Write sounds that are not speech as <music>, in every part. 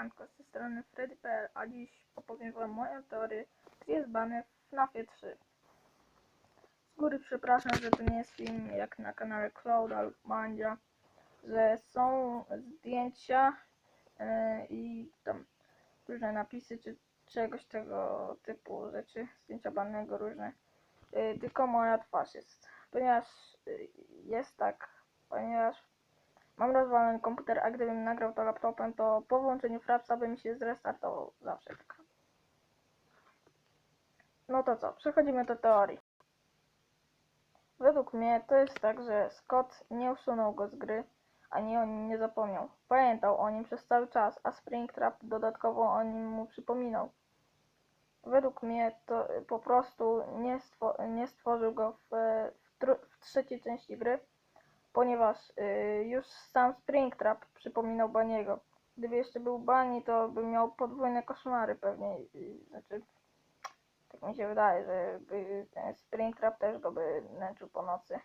Siemanko, z tej strony Freddy.pl, a dziś opowiem wam moją teorię, gdzie jest bany w FNAFie 3. Z góry przepraszam, że to nie jest film jak na kanale Cloud lub że są zdjęcia yy, i tam różne napisy czy czegoś tego typu rzeczy, zdjęcia bannego różne. Yy, tylko moja twarz jest, ponieważ yy, jest tak, ponieważ Mam rozwalony komputer, a gdybym nagrał to laptopem, to po włączeniu Frapsa by mi się zrestartował zawsze tak. No to co, przechodzimy do teorii. Według mnie to jest tak, że Scott nie usunął go z gry, ani o nim nie zapomniał. Pamiętał o nim przez cały czas, a Springtrap dodatkowo o nim mu przypominał. Według mnie to y, po prostu nie, nie stworzył go w, w, tru- w trzeciej części gry, ponieważ y, już sam Springtrap przypominał Baniego. Gdyby jeszcze był Bani, to by miał podwójne koszmary pewnie. y, Znaczy, tak mi się wydaje, że by ten Springtrap też go by męczył po nocy.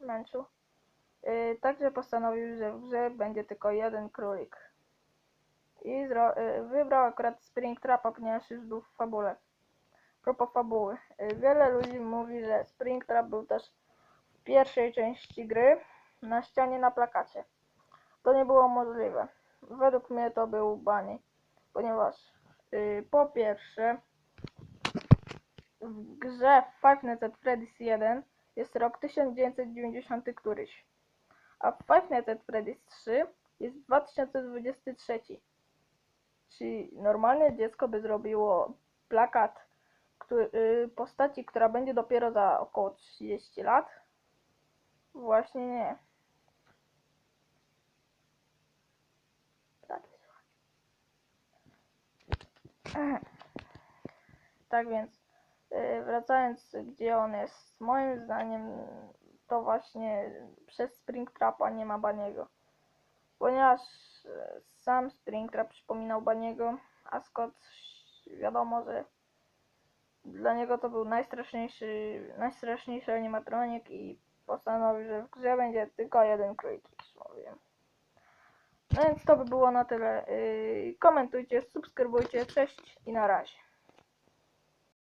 Męczył. Y, także postanowił, że w grze będzie tylko jeden królik. I y, wybrał akurat Springtrapa, ponieważ już był w fabule. Propos fabuły. Y, wiele ludzi mówi, że Springtrap był też w pierwszej części gry na ścianie na plakacie. To nie było możliwe. Według mnie to był Bunny, ponieważ yy, po pierwsze w grze Five Nights at Freddy's 1 jest rok 1990 któryś, a w Five Nights at Freddy's 3 jest 2023. Czyli normalne dziecko by zrobiło plakat który, yy, postaci, która będzie dopiero za około 30 lat? Właśnie nie. Tak, <clears throat> tak więc, yy, wracając gdzie on jest, moim zdaniem to właśnie przez Springtrapa nie ma Baniego. Ponieważ yy, sam Springtrap przypominał Baniego, a Scott wiadomo, że dla niego to był najstraszniejszy, najstraszniejszy animatronik i postanowił, że w grze będzie tylko jeden królik, jak. No więc to by było na tyle. Yy, komentujcie, subskrybujcie, cześć i na razie.